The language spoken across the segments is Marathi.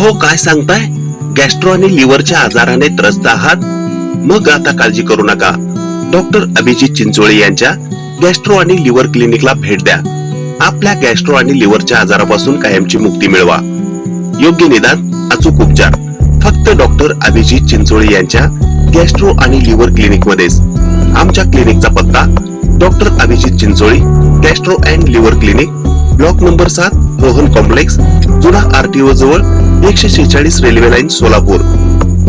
अहो काय सांगताय? गॅस्ट्रो आणि लिव्हरच्या आजाराने त्रस्त आहात? मग आता काळजी करू नका. डॉक्टर अभिजित चिंचोळे यांच्या गॅस्ट्रो आणि लिव्हर क्लिनिकला भेट द्या. आपल्या गॅस्ट्रो आणि लिव्हरच्या आजारापासून कायमची मुक्ती मिळवा. योग्य निदान अचूक उपचार. फक्त डॉक्टर अभिजित चिंचोळे यांच्या गॅस्ट्रो आणि लिव्हर क्लिनिक मध्येच आमच्या क्लिनिकचा पत्ता doctor Abhijit Chincholi gastro and liver clinic block number सात रोहन कॉम्प्लेक्स जुना आरटीओ जवळ एकशे शेहेचाळीस रेल्वे लाईन सोलापूर.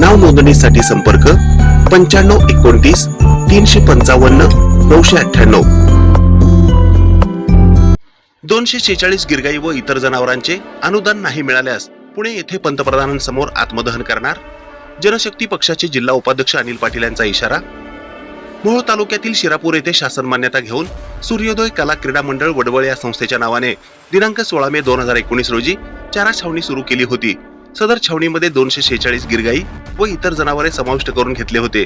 नाव नोंदणीसाठी संपर्क पंच्याण्णव एकोणतीस तीनशे पंचावन्न नऊशे अठ्ठ्याण्णव. दोनशे शेहेचाळीस गिरगाई व इतर जनावरांचे अनुदान नाही मिळाल्यास पुणे येथे पंतप्रधानांसमोर आत्मदहन करणार जनशक्ती पक्षाचे जिल्हा उपाध्यक्ष अनिल पाटील यांचा इशारा मूळ तालुक्यातील शिरापूर येथे शासन मान्यता घेऊन सूर्योदय कला क्रीडा मंडळ वडवळ या संस्थेच्या नावाने दिनांक सोळा मे दोन हजार एकोणीस रोजी चारा छावणी सुरू केली होती. सदर छावणीमध्ये दोनशे शेहेचाळीस गिरगाई व इतर जनावरे समाविष्ट करून घेतले होते.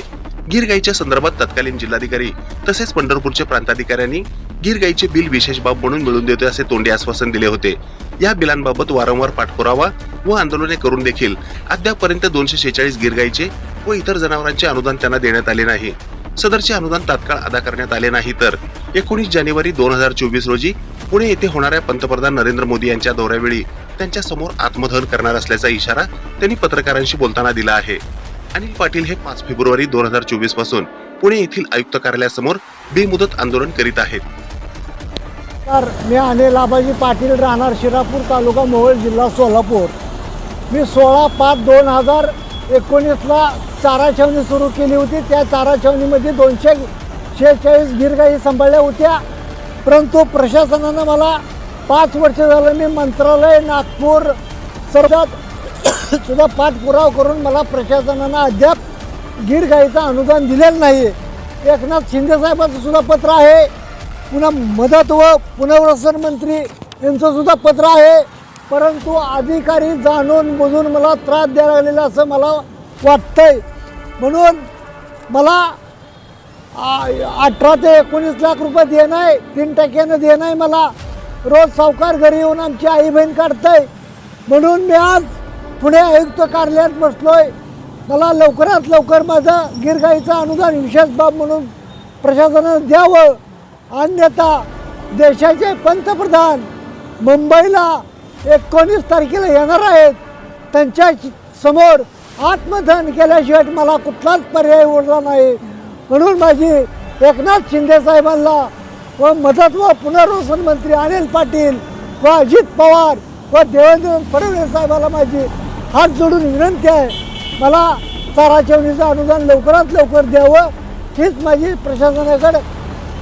गिरगाईच्या संदर्भात तत्कालीन जिल्हाधिकारी तसेच पंढरपूरच्या प्रांताधिकाऱ्यांनी गिरगाईचे बिल विशेष बाब म्हणून मिळवून देतो असे तोंडी आश्वासन दिले होते. या बिलांबाबत वारंवार पाठपुरावा व आंदोलने करून देखील अद्यापपर्यंत दोनशे शेहेचाळीस गिरगाईचे व इतर जनावरांचे अनुदान त्यांना देण्यात आले नाही. सदरचे अनुदान तात्काळ अदा करण्यात आले नाही तर एकोणीस जानेवारी दोन हजार चोवीस रोजी पुणे येथे होणाऱ्या पंतप्रधान नरेंद्र मोदी यांच्या दौऱ्यावेळी त्यांच्यासमोर आत्मदहन करणार असल्याचा इशारा त्यांनी पत्रकारांशी बोलताना दिला आहे. अनिल पाटील हे पाच फेब्रुवारी दोन हजार चोवीसपासून पुणे येथील आयुक्त कार्यालयासमोर बेमुदत आंदोलन करीत आहेत. तर मी अनिल आबाजी पाटील राहणार शिरापूर तालुका मोहोळ जिल्हा सोलापूर. मी सोळा पाच दोन हजार एकोणीसला चारा छावणी सुरू केली होती. त्या चारा छावणीमध्ये दोनशे शेहेचाळीस गिरगाई सांभाळल्या होत्या. परंतु प्रशासनानं मला पाच वर्ष झालं मी मंत्रालय नागपूर सर्वात सुद्धा पाठपुरावा करून मला प्रशासनानं अद्याप गिरगाईचं अनुदान दिलेलं नाही एकनाथ शिंदेसाहेबांचं सुद्धा पत्र आहे. पुन्हा मदत व पुनर्वसन मंत्री यांचंसुद्धा पत्र आहे. परंतु अधिकारी जाणून बुजून मला त्रास द्यायला लागलेला असं मला वाटतंय. म्हणून मला अठरा ते एकोणीस लाख रुपये देणं आहे तीन टक्क्यानं देणं आहे मला. रोज सावकार घरी येऊन आमची आई बहीण काढतंय. म्हणून मी आज पुणे आयुक्त कार्यालयात बसलोय. मला लवकरात लवकर माझं गिरगाईचं अनुदान विशेष बाब म्हणून प्रशासनानं द्यावं. अन्यथा देशाचे पंतप्रधान मुंबईला एकोणीस तारखेला येणार आहेत. त्यांच्यासमोर आत्मदहन केल्याशिवाय मला कुठलाच पर्याय उरला नाही. म्हणून माझी एकनाथ शिंदे साहेबांना व मदत व पुनर्वसन मंत्री अनिल पाटील व अजित पवार व देवेंद्र फडणवीस साहेबाला माझी हात जोडून विनंती आहे. मला चारा छावणीचं अनुदान लवकरात लवकर द्यावं हीच माझी प्रशासनाकडे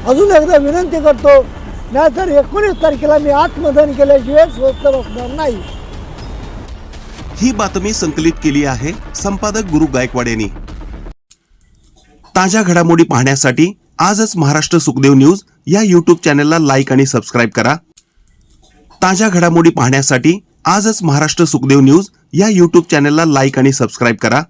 अजून एकदा विनंती करतो. नाहीतर एकोणीस तारखेला मी आत्मदान केल्याशिवाय स्वस्त बसणार नाही. ही बातमी संकलित केली आहे संपादक गुरु गायकवाड यांनी. ताज्या घडामोडी पाहण्यासाठी आजच महाराष्ट्र सुखदेव न्यूज या यूट्यूब चॅनलला लाईक आणि सबस्क्राईब करा. ताज्या घडामोडी पाहण्यासाठी आजच महाराष्ट्र सुखदेव न्यूज या यूट्यूब चॅनलला लाईक आणि सबस्क्राईब करा.